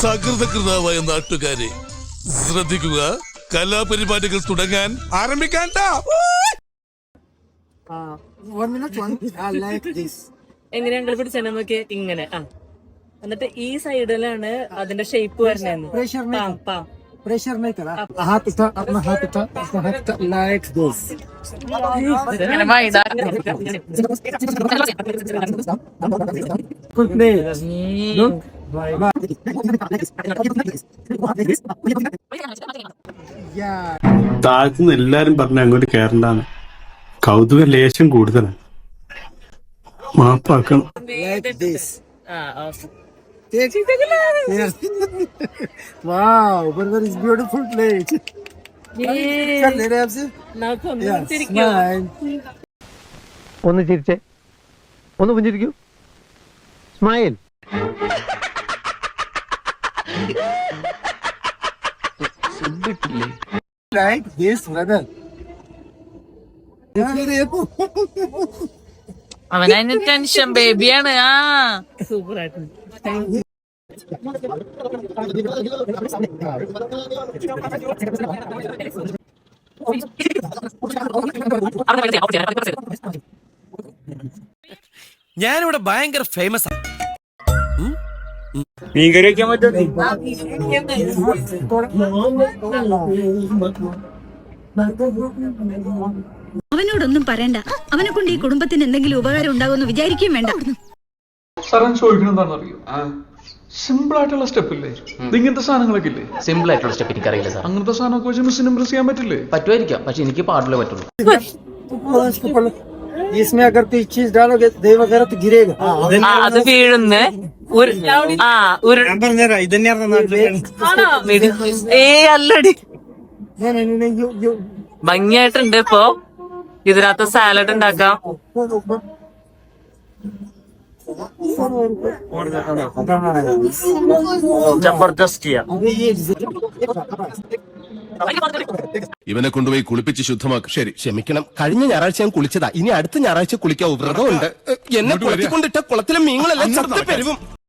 സകൃതകൃതാവായ നാട്ടുകാരെ ശ്രദ്ധിക്കുക കലാപരിപാടികൾ തുടങ്ങാൻ ആരംഭിക്കാൻ Uh, one minute, one. I like this. എങ്ങനെ ഞങ്ങൾ പിടിച്ചാൽ നോക്കി ഇങ്ങനെ ആ എന്നിട്ട് ഈ സൈഡിലാണ് അതിന്റെ shape വരണേന്ന് Pressure palm maker. Palm Pressure maker. ah. हाथ उठा अपना हाथ उठा अपना हाथ उठा like this. ഇങ്ങനെ Yeah. എല്ലാരും പറഞ്ഞ അങ്ങോട്ട് കേറണ്ടാണ് കൗതുക ലേശം കൂടുതലാണ് ഒന്ന് ചിരിച്ചേ ഒന്ന് പുഞ്ചിരിക്കൂ സ്മൈൽ Like this, brother. അവനതിന് ടെൻഷൻ ബേബിയാണ് ആ. ഞാനിവിടെ ഭയങ്കര ഫേമസ് ആണ് മീൻകറി വെക്കാൻ പറ്റും അവനോടൊന്നും പറയണ്ട. അവനെ കൊണ്ട് ഈ കുടുംബത്തിന് എന്തെങ്കിലും ഉപകാരം ഉണ്ടാകുമെന്ന് വിചാരിക്കുകയും വേണ്ട. സാറൻ ചോദിക്കണം അറിയോ സിമ്പിൾ ആയിട്ടുള്ള സ്റ്റെപ്പ് ഇല്ലേ? ഇങ്ങനത്തെ സാധനങ്ങളൊക്കെ ഇല്ലേ? സിമ്പിൾ ആയിട്ടുള്ള സ്റ്റെപ്പ് എനിക്കറിയില്ല സാർ അങ്ങനത്തെ സാധനമൊക്കെ വെച്ച് മിസ്സിന് ചെയ്യാൻ പറ്റില്ലേ? പറ്റുമായിരിക്കാം പക്ഷെ എനിക്ക് പാടില്ല പറ്റുള്ളൂ. इसमें अगर कोई चीज डालोगे दही वगैरह तो गिरेगा ആ അത് വീഴുന്ന് ഉരു ആ ഉരു ഏ അല്ലടി नहीं नहीं नहीं, नहीं यू यू ഭംഗിയായിട്ടുണ്ട് ഇപ്പൊ ഇതിനകത്ത് സാലഡ് ഉണ്ടാക്കാം ജബർദസ്ത് ചെയ്യാം अभी ये ഇവനെ കൊണ്ടുപോയി കുളിപ്പിച്ച് ശുദ്ധമാക്കും. ശരി ക്ഷമിക്കണം. കഴിഞ്ഞ ഞായറാഴ്ച ഞാൻ കുളിച്ചതാ. ഇനി അടുത്ത ഞായറാഴ്ച കുളിക്കാൻ വ്രതമുണ്ട്. എന്നെ കുളത്തിക്കൊണ്ടിട്ട കുളത്തിലെ മീങ്ങളെല്ലാം ചത്തു പെരുവും.